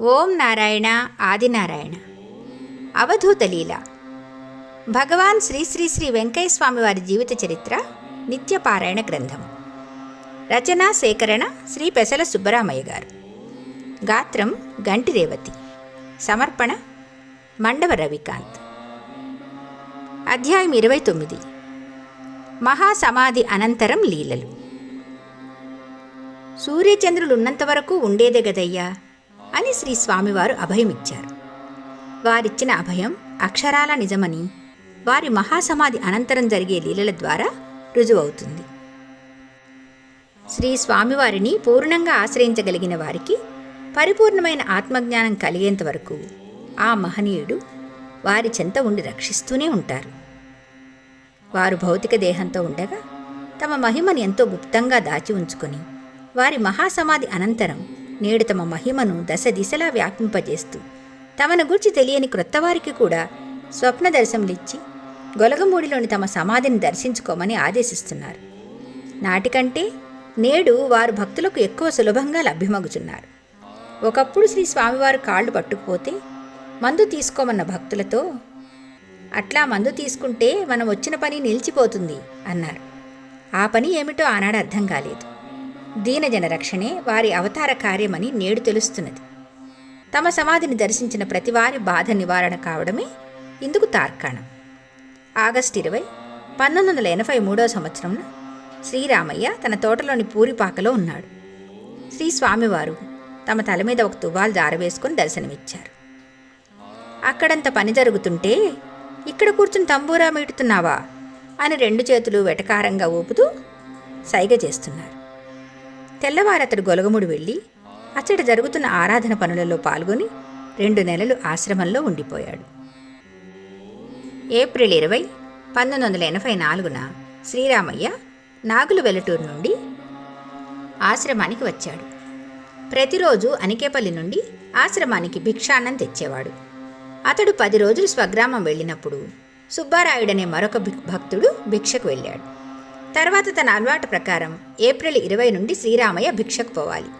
ఓం నారాయణ ఆదినారాయణ. అవధూత లీల. భగవాన్ శ్రీ శ్రీ శ్రీ వెంకయ్య వారి జీవిత చరిత్ర నిత్యపారాయణ గ్రంథం. రచన సేకరణ శ్రీ పెసల సుబ్బరామయ్య గారు. గాత్రం గంటి రేవతి. సమర్పణ మండవ రవికాంత్. అధ్యాయం ఇరవై తొమ్మిది. మహాసమాధి అనంతరం లీలలు. సూర్యచంద్రులున్నంత వరకు ఉండేదే గదయ్యా అని శ్రీ స్వామివారు అభయమిచ్చారు. వారిచ్చిన అభయం అక్షరాల నిజమని వారి మహాసమాధి అనంతరం జరిగే లీలల ద్వారా రుజువవుతుంది. శ్రీ స్వామివారిని పూర్ణంగా ఆశ్రయించగలిగిన వారికి పరిపూర్ణమైన ఆత్మజ్ఞానం కలిగేంత వరకు ఆ మహనీయుడు వారి చెంత ఉండి రక్షిస్తూనే ఉంటారు. వారు భౌతిక దేహంతో ఉండగా తమ మహిమను ఎంతో గుప్తంగా దాచి ఉంచుకొని వారి మహాసమాధి అనంతరం నేడు తమ మహిమను దశ దిశలా వ్యాపింపజేస్తూ తమను గురించి తెలియని క్రొత్తవారికి కూడా స్వప్న దర్శనమిచ్చి గొలగమూడిలోని తమ సమాధిని దర్శించుకోమని ఆదేశిస్తున్నారు. నాటికంటే నేడు వారు భక్తులకు ఎక్కువ సులభంగా లభ్యమగుచున్నారు. ఒకప్పుడు శ్రీ స్వామివారు కాళ్ళు పట్టుకుపోతే మందు తీసుకోమన్న భక్తులతో అట్లా మందు తీసుకుంటే మనం వచ్చిన పని నిలిచిపోతుంది అన్నారు. ఆ పని ఏమిటో ఆనాడు అర్థం కాలేదు. దీనజన రక్షణే వారి అవతార కార్యమని నేడు తెలుస్తున్నది. తమ సమాధిని దర్శించిన ప్రతివారి బాధ నివారణ కావడమే ఇందుకు తార్కాణం. ఆగస్టు ఇరవై పంతొమ్మిది వందల ఎనభై మూడో సంవత్సరం శ్రీరామయ్య తన తోటలోని పూరిపాకలో ఉన్నాడు. శ్రీ స్వామివారు తమ తల మీద ఒక తువాలు జారవేసుకుని దర్శనమిచ్చారు. అక్కడంత పని జరుగుతుంటే ఇక్కడ కూర్చుని తంబూరా మీటుతున్నావా? అని రెండు చేతులు వెటకారంగా ఊపుతూ సైగ చేస్తున్నారు. తెల్లవారతడు గొలగముడు వెళ్ళి అచ్చట జరుగుతున్న ఆరాధన పనులలో పాల్గొని రెండు నెలలు ఆశ్రమంలో ఉండిపోయాడు. ఏప్రిల్ ఇరవై పంతొమ్మిది వందల ఎనభై నాలుగున శ్రీరామయ్య నాగులు వెలటూరు నుండి ఆశ్రమానికి వచ్చాడు. ప్రతిరోజు అనికేపల్లి నుండి ఆశ్రమానికి భిక్షాన్నం తెచ్చేవాడు. అతడు పది రోజులు స్వగ్రామం వెళ్ళినప్పుడు సుబ్బారాయుడనే మరొక భి- భక్తుడు భిక్షకు వెళ్ళాడు. తర్వాత తన అలవాటు ప్రకారం ఏప్రిల్ ఇరవై నుండి శ్రీరామయ్య భిక్షకు పోవాలి.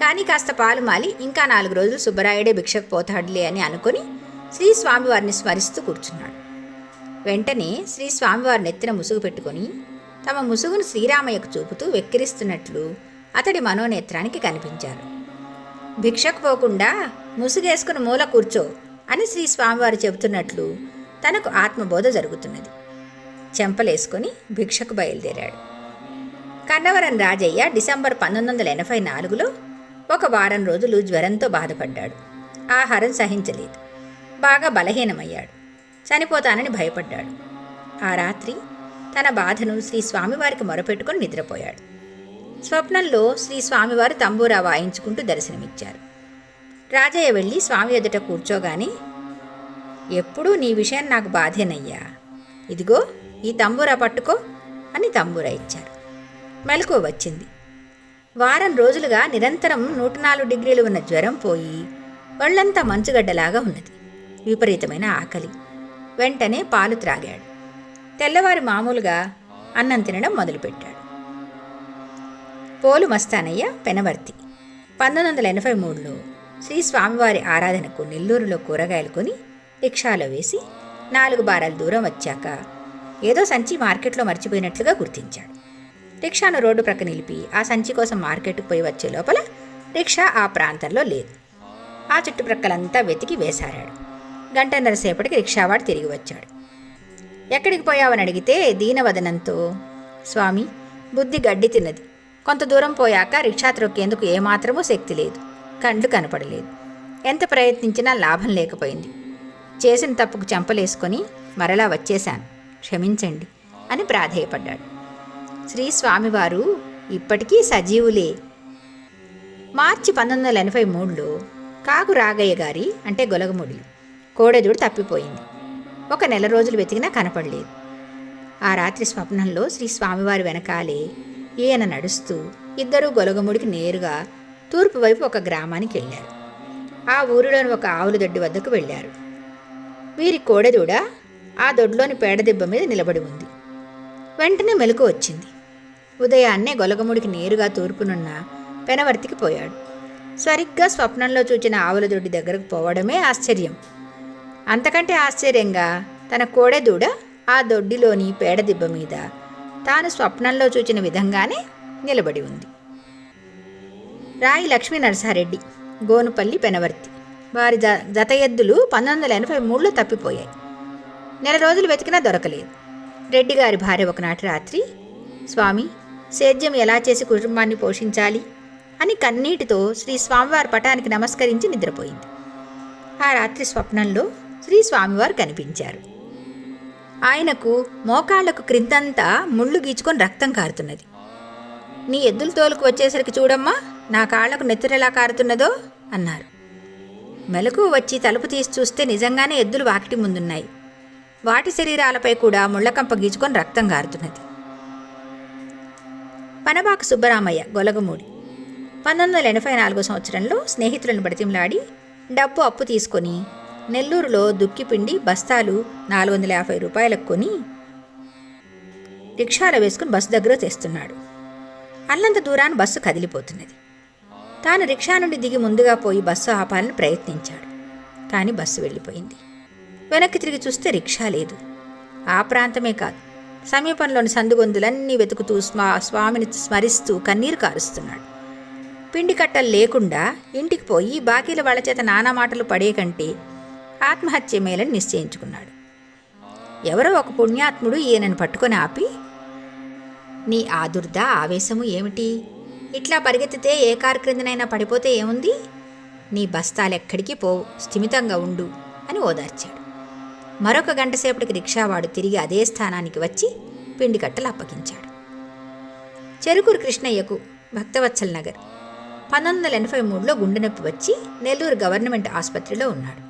కానీ కాస్త పాలు మాలి ఇంకా నాలుగు రోజులు సుబ్బరాయుడే భిక్షకు పోతాడులే అని అనుకుని శ్రీ స్వామివారిని స్మరిస్తూ కూర్చున్నాడు. వెంటనే శ్రీ స్వామివారి నెత్తిన ముసుగు పెట్టుకొని తమ ముసుగును శ్రీరామయ్యకు చూపుతూ వెక్కిరిస్తున్నట్లు అతడి మనోనేత్రానికి కనిపించారు. భిక్షకు పోకుండా ముసుగేసుకుని మూల కూర్చో అని శ్రీ స్వామివారు చెబుతున్నట్లు తనకు ఆత్మబోధ జరుగుతున్నది. చెంపలేసుకొని భిక్షకు బయలుదేరాడు. కన్నవరం రాజయ్య డిసెంబర్ పంతొమ్మిది వందల ఎనభై నాలుగులో ఒక వారం రోజులు జ్వరంతో బాధపడ్డాడు. ఆహారం సహించలేదు. బాగా బలహీనమయ్యాడు. చనిపోతానని భయపడ్డాడు. ఆ రాత్రి తన బాధను శ్రీ స్వామివారికి మొరపెట్టుకొని నిద్రపోయాడు. స్వప్నంలో శ్రీ స్వామివారు తంబూరా వాయించుకుంటూ దర్శనమిచ్చారు. రాజయ్య వెళ్ళి స్వామి ఎదుట కూర్చోగానే ఎప్పుడూ నీ విషయం నాకు బాధేనయ్యా. ఇదిగో ఈ తంబూరా పట్టుకో అని తంబూరా ఇచ్చారు. మెలకువ వచ్చింది. వారం రోజులుగా నిరంతరం నూట నాలుగు డిగ్రీలు ఉన్న జ్వరం పోయి ఒళ్ళంతా మంచుగడ్డలాగా ఉన్నది. విపరీతమైన ఆకలి. వెంటనే పాలు త్రాగాడు. తెల్లవారి మామూలుగా అన్నం తినడం మొదలుపెట్టాడు. పోలు మస్తానయ్య పెనవర్తి. పంతొమ్మిది వందల ఎనభై మూడులో శ్రీ స్వామివారి ఆరాధనకు నెల్లూరులో కూరగాయలు కొని రిక్షాలో వేసి నాలుగు బారాల దూరం వచ్చాక ఏదో సంచి మార్కెట్లో మర్చిపోయినట్లుగా గుర్తించాడు. రిక్షాను రోడ్డు ప్రక్క నిలిపి ఆ సంచి కోసం మార్కెట్కు పోయి వచ్చే లోపల రిక్షా ఆ ప్రాంతంలో లేదు. ఆ చుట్టుప్రక్కలంతా వెతికి వేశారాడు గంటన్నర సేపటికి రిక్షావాడు తిరిగి వచ్చాడు. ఎక్కడికి పోయావని అడిగితే దీనవదనంతో స్వామి బుద్ధి గడ్డి తిన్నది. కొంత దూరం పోయాక రిక్షా త్రొక్కేందుకు ఏమాత్రమూ శక్తి లేదు. కండ్లు కనపడలేదు. ఎంత ప్రయత్నించినా లాభం లేకపోయింది. చేసిన తప్పుకు చెంపలేసుకొని మరలా వచ్చేశాను. క్షమించండి అని ప్రాధేయపడ్డాడు. శ్రీ స్వామివారు ఇప్పటికీ సజీవులే. మార్చి పంతొమ్మిది వందల ఎనభై మూడులో కాగు రాగయ్య గారి అంటే గొలగముడి కోడెదుడు తప్పిపోయింది. ఒక నెల రోజులు వెతికినా కనపడలేదు. ఆ రాత్రి స్వప్నంలో శ్రీ స్వామివారి వెనకాలే ఈయన నడుస్తూ ఇద్దరూ గొలగముడికి నేరుగా తూర్పు వైపు ఒక గ్రామానికి వెళ్ళారు. ఆ ఊరిలోని ఒక ఆవుల దొడ్డి వద్దకు వెళ్ళారు. వీరి కోడెదూడ ఆ దొడ్లోని పేడదిబ్బ మీద నిలబడి ఉంది. వెంటనే మెలకు వచ్చింది. ఉదయాన్నే గొలగముడికి నేరుగా తూర్పునున్న పెనవర్తికి పోయాడు. సరిగ్గా స్వప్నంలో చూచిన ఆవుల దొడ్డి దగ్గరకు పోవడమే ఆశ్చర్యం. అంతకంటే ఆశ్చర్యంగా తన కోడెదూడ ఆ దొడ్డిలోని పేడదిబ్బ మీద తాను స్వప్నంలో చూచిన విధంగానే నిలబడి ఉంది. రాయి లక్ష్మీ నరసారెడ్డి గోనుపల్లి పెనవర్తి వారి జ జత ఎద్దులు పంతొమ్మిది వందల ఎనభై మూడులో తప్పిపోయాయి. నెల రోజులు వెతికినా దొరకలేదు. రెడ్డి గారి భార్య ఒకనాటి రాత్రి స్వామి సేద్యం ఎలా చేసి కుటుంబాన్ని పోషించాలి? అని కన్నీటితో శ్రీ స్వామివారి పటానికి నమస్కరించి నిద్రపోయింది. ఆ రాత్రి స్వప్నంలో శ్రీ స్వామివారు కనిపించారు. ఆయనకు మోకాళ్ళకు క్రిందంతా ముళ్ళు గీచుకొని రక్తం కారుతున్నది. నీ ఎద్దుల తోలుకు వచ్చేసరికి చూడమ్మా నా కాళ్ళకు నెత్తురెలా కారుతున్నదో అన్నారు. మెలకు వచ్చి తలుపు తీసి చూస్తే నిజంగానే ఎద్దులు వాకిటి ముందున్నాయి. వాటి శరీరాలపై కూడా ముళ్ళకంప గీచుకొని రక్తం కారుతున్నది పనబాక సుబ్బరామయ్య గొలగమూడి. పంతొమ్మిది వందల ఎనభై నాలుగో సంవత్సరంలో స్నేహితులను బతిమలాడి డబ్బు అప్పు తీసుకొని నెల్లూరులో దుక్కిపిండి బస్తాలు నాలుగు వందల యాభై రూపాయలకు కొని రిక్షాలో వేసుకుని బస్సు దగ్గర తెస్తున్నాడు. అల్లంత దూరాన్ని బస్సు కదిలిపోతున్నది. తాను రిక్షా నుండి దిగి ముందుగా పోయి బస్సు ఆపాలని ప్రయత్నించాడు. కానీ బస్సు వెళ్ళిపోయింది. వెనక్కి తిరిగి చూస్తే రిక్షా లేదు. ఆ ప్రాంతమే కాదు. సమీపంలోని సందుగొందులన్నీ వెతుకుతూ స్వా స్వామిని స్మరిస్తూ కన్నీరు కారుస్తున్నాడు. పిండి కట్టలు లేకుండా ఇంటికి పోయి బాకీల వాళ్ళ చేత నానా మాటలు పడే కంటే ఆత్మహత్య మేలని నిశ్చయించుకున్నాడు. ఎవరో ఒక పుణ్యాత్ముడు ఈయనను పట్టుకొని ఆపి నీ ఆదుర్ద ఆవేశము ఏమిటి? ఇట్లా పరిగెత్తితే ఏ కారు క్రిందనైనా పడిపోతే ఏముంది? నీ బస్తాలెక్కడికి పోవు స్థిమితంగా ఉండు అని ఓదార్చాడు. మరొక గంటసేపటికి రిక్షావాడు తిరిగి అదే స్థానానికి వచ్చి పిండి కట్టలు అప్పగించాడు. చెరుకూరు కృష్ణయ్యకు భక్తవత్సల్ నగర్ పంతొమ్మిది వందల ఎనభై మూడులో గుండె నొప్పి వచ్చి నెల్లూరు గవర్నమెంట్ ఆసుపత్రిలో ఉన్నాడు.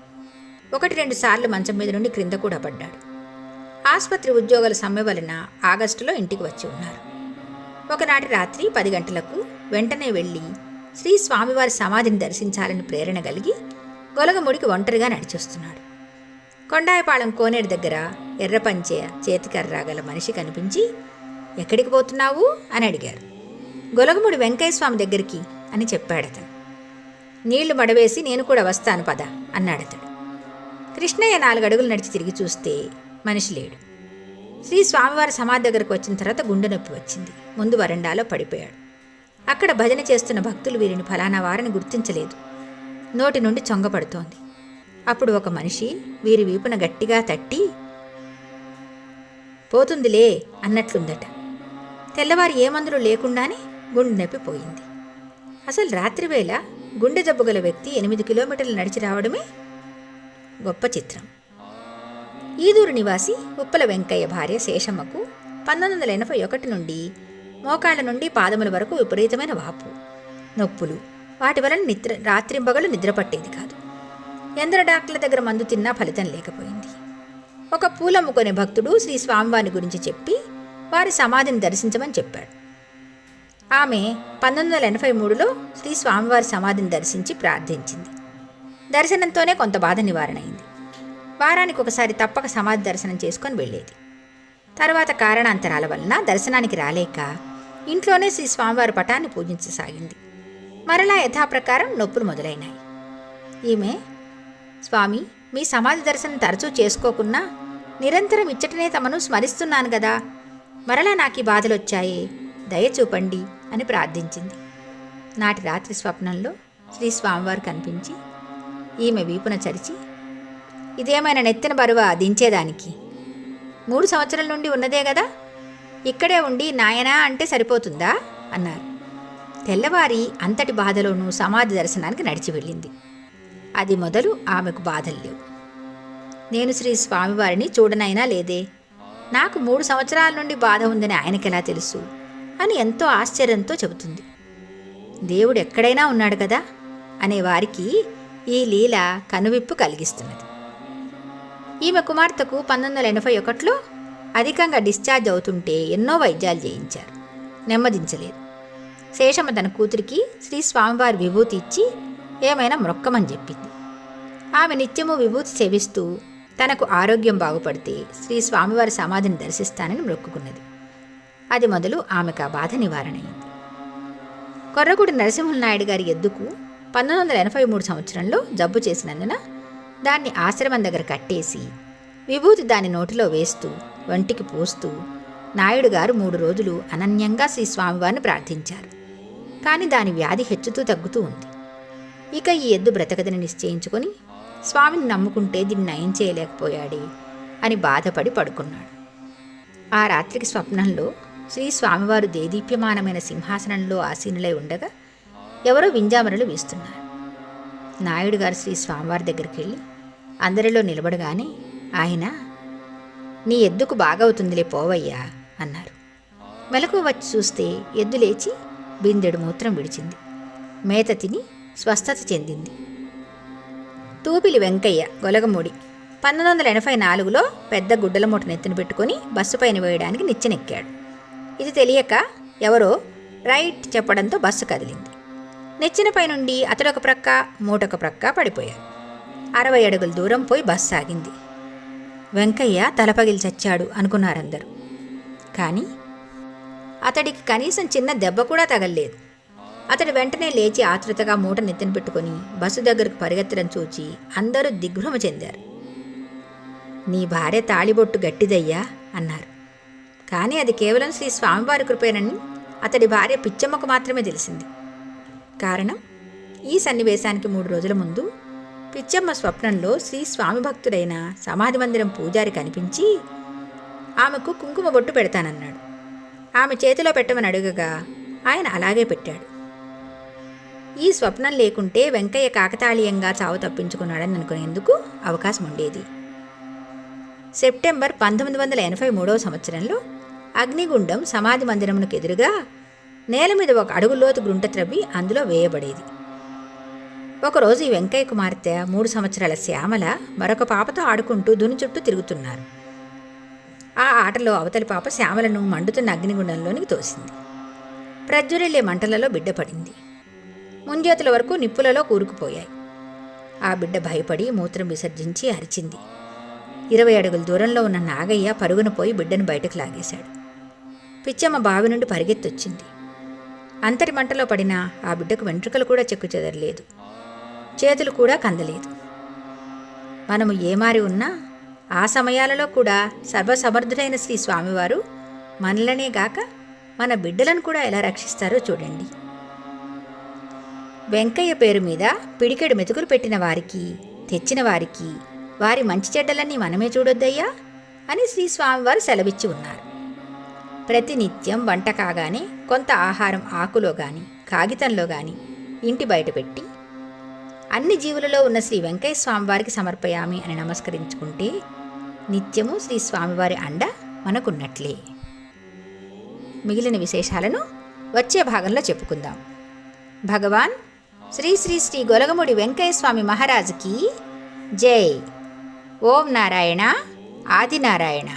ఒకటి రెండు సార్లు మంచం మీద నుండి క్రింద కూడా పడ్డాడు. ఆసుపత్రి ఉద్యోగుల సమ్మె వలన ఆగస్టులో ఇంటికి వచ్చి ఉన్నారు. ఒకనాటి రాత్రి పది గంటలకు వెంటనే వెళ్ళి శ్రీ స్వామివారి సమాధిని దర్శించాలని ప్రేరణ కలిగి గొలగముడికి ఒంటరిగా నడిచొస్తున్నాడు. కొండాయపాళెం కోనేరు దగ్గర ఎర్రపంచె చేతికర్ర గల మనిషి కనిపించి ఎక్కడికి పోతున్నావు? అని అడిగారు. గొలగముడి వెంకయ్యస్వామి దగ్గరికి అని చెప్పాడతను. నీళ్ళు మడవేసి నేను కూడా వస్తాను పద అన్నాడతడు. కృష్ణయ్య నాలుగు అడుగులు నడిచి తిరిగి చూస్తే మనిషి లేడు. శ్రీ స్వామివారి సమాధి దగ్గరకు వచ్చిన తర్వాత గుండె నొప్పి వచ్చింది. ముందు వరండాలో పడిపోయాడు. అక్కడ భజన చేస్తున్న భక్తులు వీరిని ఫలానా వారిని గుర్తించలేదు. నోటి నుండి చొంగపడుతోంది. అప్పుడు ఒక మనిషి వీరి వీపున గట్టిగా తట్టి పోతుందిలే అన్నట్లుందట. తెల్లవారు ఏ మందులు లేకుండానే గుండె నొప్పి పోయింది. అసలు రాత్రివేళ గుండె జబ్బు గల వ్యక్తి ఎనిమిది కిలోమీటర్లు నడిచి రావడమే గొప్ప చిత్రం. ఈదూరు నివాసి ఉప్పల వెంకయ్య భార్య శేషమ్మకు పంతొమ్మిది వందల ఎనభై ఒకటి నుండి మోకాళ్ళ నుండి పాదముల వరకు విపరీతమైన వాపు నొప్పులు. వాటి వలన నిద్ర రాత్రింబగలు నిద్రపట్టేది కాదు. ఎందర డాక్టర్ల దగ్గర మందు తిన్నా ఫలితం లేకపోయింది. ఒక పూలమ్ముకునే భక్తుడు శ్రీ స్వామివారి గురించి చెప్పి వారి సమాధిని దర్శించమని చెప్పాడు. ఆమె పంతొమ్మిది వందల ఎనభై మూడులో శ్రీ స్వామివారి సమాధిని దర్శించి ప్రార్థించింది. దర్శనంతోనే కొంత బాధ నివారణ అయింది వారానికి ఒకసారి తప్పక సమాధి దర్శనం చేసుకొని వెళ్ళేది. తర్వాత కారణాంతరాల వలన దర్శనానికి రాలేక ఇంట్లోనే శ్రీ స్వామివారి పటాన్ని పూజించసాగింది. మరలా యథాప్రకారం నొప్పులు మొదలైనాయి. ఈమె స్వామి మీ సమాధి దర్శనం తరచూ చేసుకోకున్నా నిరంతరం ఇచ్చటనే తమను స్మరిస్తున్నాను కదా మరలా నాకు ఈ బాధలు వచ్చాయి దయ చూపండి అని ప్రార్థించింది. నాటి రాత్రి స్వప్నంలో శ్రీ స్వామివారు కనిపించి ఈమె వీపున చరిచి ఇదేమైనా నెత్తిన బరువ దించేదానికి? మూడు సంవత్సరాల నుండి ఉన్నదే కదా ఇక్కడే ఉండి నాయనా అంటే సరిపోతుందా? అన్నారు. తెల్లవారి అంతటి బాధలోనూ సమాధి దర్శనానికి నడిచి వెళ్ళింది. అది మొదలు ఆమెకు బాధలు లేవు. నేను శ్రీ స్వామివారిని చూడనైనా లేదే? నాకు మూడు సంవత్సరాల నుండి బాధ ఉందని ఆయనకెలా తెలుసు? అని ఎంతో ఆశ్చర్యంతో చెబుతుంది. దేవుడు ఎక్కడైనా ఉన్నాడు కదా? అనే వారికి ఈ లీల కనువిప్పు కలిగిస్తున్నది. ఈమె కుమార్తెకు పంతొమ్మిది వందల ఎనభై ఒకటిలో అధికంగా డిశ్చార్జ్ అవుతుంటే ఎన్నో వైద్యాలు చేయించారు. నెమ్మదించలేదు. శేషమ్మ తన కూతురికి శ్రీ స్వామివారి విభూతి ఇచ్చి ఏమైనా మొక్కమని చెప్పింది. ఆమె నిత్యము విభూతి సేవిస్తూ తనకు ఆరోగ్యం బాగుపడితే శ్రీ స్వామివారి సమాధిని దర్శిస్తానని మొక్కుకున్నది. అది మొదలు ఆమెకు ఆ బాధ నివారణ అయింది కొర్రగుడి నరసింహనాయుడు గారి ఎద్దుకు పంతొమ్మిది వందల ఎనభై మూడు సంవత్సరంలో జబ్బు చేసినందున దాన్ని ఆశ్రమం దగ్గర కట్టేసి విభూతి దాని నోటిలో వేస్తూ వంటికి పోస్తూ నాయుడు గారు మూడు రోజులు అనన్యంగా శ్రీ స్వామివారిని ప్రార్థించారు. కానీ దాని వ్యాధి హెచ్చుతూ తగ్గుతూ ఉంది. ఇక ఈ ఎద్దు బ్రతకదని నిశ్చయించుకొని స్వామిని నమ్ముకుంటే దీన్ని నయం చేయలేకపోయాడే అని బాధపడి పడుకున్నాడు. ఆ రాత్రికి స్వప్నంలో శ్రీ స్వామివారు దేదీప్యమానమైన సింహాసనంలో ఆసీనులై ఉండగా ఎవరో వింజామరలు వీస్తున్నారు. నాయుడు గారు శ్రీ స్వామివారి దగ్గరికి వెళ్ళి అందరిలో నిలబడగానే ఆయన నీ ఎద్దుకు బాగవుతుందిలే పోవయ్యా అన్నారు. మెలకు వచ్చి చూస్తే ఎద్దు లేచి బిందెడు మూత్రం విడిచింది. మేత తిని స్వస్థత చెందింది. తూపిలి వెంకయ్య గొలగమూడి పంతొమ్మిది వందల ఎనభై నాలుగులో పెద్ద గుడ్డల మూట నెత్తిన పెట్టుకొని బస్సు పైన వేయడానికి నిచ్చెనెక్కాడు. ఇది తెలియక ఎవరో రైట్ చెప్పడంతో బస్సు కదిలింది. నెచ్చిన నుండి అతడొక ప్రక్క మూటొక ప్రక్క పడిపోయారు అరవై అడుగుల దూరం పోయి బస్సు సాగింది వెంకయ్య తలపగిలి చచ్చాడు అనుకున్నారందరూ. కానీ అతడికి కనీసం చిన్న దెబ్బ కూడా తగలలేదు. అతడు వెంటనే లేచి ఆతృతగా మూట నెత్తిన పెట్టుకొని బస్సు దగ్గరకు పరిగెత్తడం చూచి అందరూ దిగ్భ్రమ చెందారు. నీ భార్య తాళిబొట్టు గట్టిదయ్యా అన్నారు. కానీ అది కేవలం శ్రీ స్వామివారి కృపేనని అతడి భార్య పిచ్చమ్మకు మాత్రమే తెలిసింది. కారణం ఈ సన్నివేశానికి మూడు రోజుల ముందు పిచ్చమ్మ స్వప్నంలో శ్రీ స్వామి భక్తుడైన సమాధి మందిరం పూజారి కనిపించి ఆమెకు కుంకుమ బొట్టు పెడతానన్నాడు. ఆమె చేతిలో పెట్టమని అడుగగా ఆయన అలాగే పెట్టాడు. ఈ స్వప్నం లేకుంటే వెంకయ్య కాకతాళీయంగా చావు తప్పించుకున్నాడని అనుకునేందుకు అవకాశం ఉండేది సెప్టెంబర్ పంతొమ్మిది వందల ఎనభై మూడవ సంవత్సరంలో అగ్నిగుండం సమాధి మందిరమునకు ఎదురుగా నేల మీద ఒక అడుగులోతు గుంట త్రవ్వి అందులో వేయబడేది. ఒకరోజు ఈ వెంకయ్య కుమార్తె మూడు సంవత్సరాల శ్యామల మరొక పాపతో ఆడుకుంటూ దుని చుట్టూ తిరుగుతున్నారు. ఆ ఆటలో అవతలి పాప శ్యామలను మండుతున్న అగ్నిగుండంలోనికి తోసింది. ప్రజ్వరిల్లే మంటలలో బిడ్డ పడింది ముంజేతుల వరకు నిప్పులలో కూరుకుపోయాయి. ఆ బిడ్డ భయపడి మూత్రం విసర్జించి అరిచింది. ఇరవై అడుగుల దూరంలో ఉన్న నాగయ్య పరుగున పోయి బిడ్డను బయటకు లాగేశాడు. పిచ్చమ్మ బావి నుండి పరిగెత్తొచ్చింది. అంతటి మంటలో పడిన ఆ బిడ్డకు వెంట్రుకలు కూడా చెక్కు చెదరలేదు. చేతులు కూడా కందలేదు. మనము ఏమారి ఉన్నా ఆ సమయాలలో కూడా సర్వసమర్థుడైన శ్రీ స్వామివారు మనలనే గాక మన బిడ్డలను కూడా ఎలా రక్షిస్తారో చూడండి. వెంకయ్య పేరు మీద పిడికెడు మెతుకులు పెట్టిన వారికి తెచ్చిన వారికి వారి మంచి చెడ్డలన్నీ మనమే చూడొద్దయ్యా? అని శ్రీ స్వామివారు సెలవిచ్చి ఉన్నారు. ప్రతినిత్యం వంట కాగానే కొంత ఆహారం ఆకులో గాని కాగితంలో గాని ఇంటి బయట పెట్టి అన్ని జీవులలో ఉన్న శ్రీ వెంకయ్య స్వామివారికి సమర్పయామి అని నమస్కరించుకుంటే నిత్యము శ్రీ స్వామివారి అండ మనకున్నట్లే. మిగిలిన విశేషాలను వచ్చే భాగంలో చెప్పుకుందాం. భగవాన్ శ్రీ శ్రీ శ్రీ గొలగముడి వెంకయ్య స్వామి మహారాజుకి జై. ఓం నారాయణ ఆదినారాయణ.